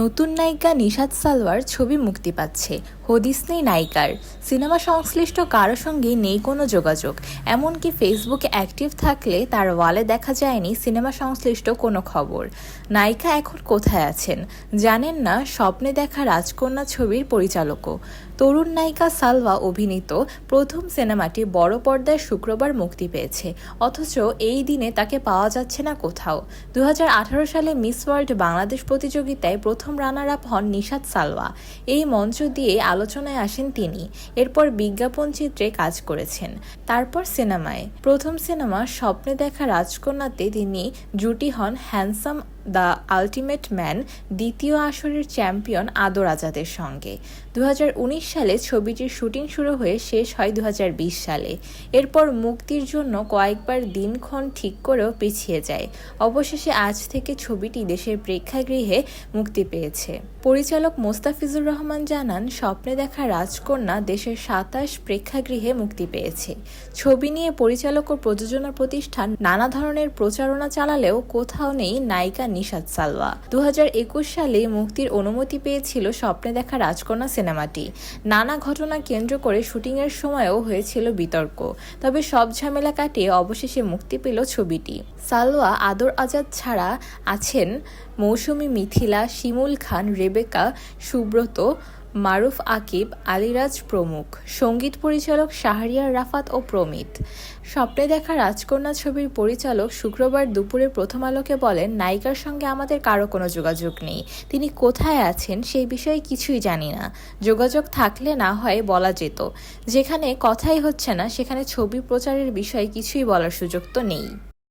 নতুন নায়িকা নিশাদ সালওয়ার ছবি মুক্তি পাচ্ছে। হদিস নেই নায়িকার। সিনেমা সংশ্লিষ্ট কারও সঙ্গে নেই কোনো যোগাযোগ। এমনকি ফেসবুকে অ্যাক্টিভ থাকলে তার ওয়ালে দেখা যায়নি সিনেমা সংশ্লিষ্ট কোনো খবর। নায়িকা এখন কোথায় আছেন? জানেন না, স্বপ্নে দেখা রাজকন্যা ছবির পরিচালকও। তরুণ নায়িকা সালওয়া অভিনীত প্রথম সিনেমাটি বড় পর্দায় শুক্রবার মুক্তি পেয়েছে। অথচ এই দিনে তাকে পাওয়া যাচ্ছে না কোথাও। দু হাজার আঠারো সালে মিস ওয়ার্ল্ড বাংলাদেশ প্রতিযোগিতায় প্রথম রানার আপ হন নিশাদ সালওয়া। এই মঞ্চ দিয়ে আলোচনায় আসেন তিনি। এরপর বিজ্ঞাপন চিত্রে কাজ করেছেন। তারপর সিনেমায়। প্রথম সিনেমা স্বপ্নে দেখা রাজকন্যাতে তিনি জুটি হন হ্যান্ডসাম দ্য আলটিমেট ম্যান দ্বিতীয় আসরের চ্যাম্পিয়ন আদর আজাদের সঙ্গে। দুহাজার উনিশ সালে ছবিটির শুটিং শুরু হয়ে শেষ হয় দু হাজার বিশ সালে। এরপর মুক্তির জন্য কয়েকবার দিনক্ষণ ঠিক করেও পিছিয়ে যায়। অবশেষে আজ থেকে ছবিটি দেশের প্রেক্ষাগৃহে মুক্তি পেয়েছে। পরিচালক মোস্তাফিজুর রহমান জানান, স্বপ্নে দেখা রাজকন্যা দেশের সাতাশ প্রেক্ষাগৃহে মুক্তি পেয়েছে। ছবি নিয়ে পরিচালক ও প্রযোজনা প্রতিষ্ঠান নানা ধরনের প্রচারণা চালালেও কোথাও নেই নায়িকা নিশাত সালওয়া। দুহাজার একুশ সালে মুক্তির অনুমতি পেয়েছিল স্বপ্নে দেখা রাজকন্যা সিনেমাটি। নানা ঘটনা কেন্দ্র করে শুটিংয়ের সময়ও হয়েছিল বিতর্ক, তবে সব ঝামেলা কাটিয়ে অবশেষে মুক্তি পেল ছবিটি। সালওয়া আদর আজাদ ছাড়া আছেন মৌসুমী মিথিলা, শিমুল খান, রেবেকা, সুব্রত মারুফ আকিব আলিরাজ প্রমুখ, সংগীত পরিচালক শাহরিয়ার রাফাত ও প্রমিত। স্বপ্নে দেখা রাজকন্যা ছবির পরিচালক শুক্রবার দুপুরে প্রথম আলোকে বলেন, নায়িকার সঙ্গে আমাদের কারও কোনো যোগাযোগ নেই। তিনি কোথায় আছেন সেই বিষয়ে কিছুই জানি না। যোগাযোগ থাকলে না হয় বলা যেত। যেখানে কথাই হচ্ছে না, সেখানে ছবি প্রচারের বিষয়ে কিছুই বলার সুযোগ তো নেই।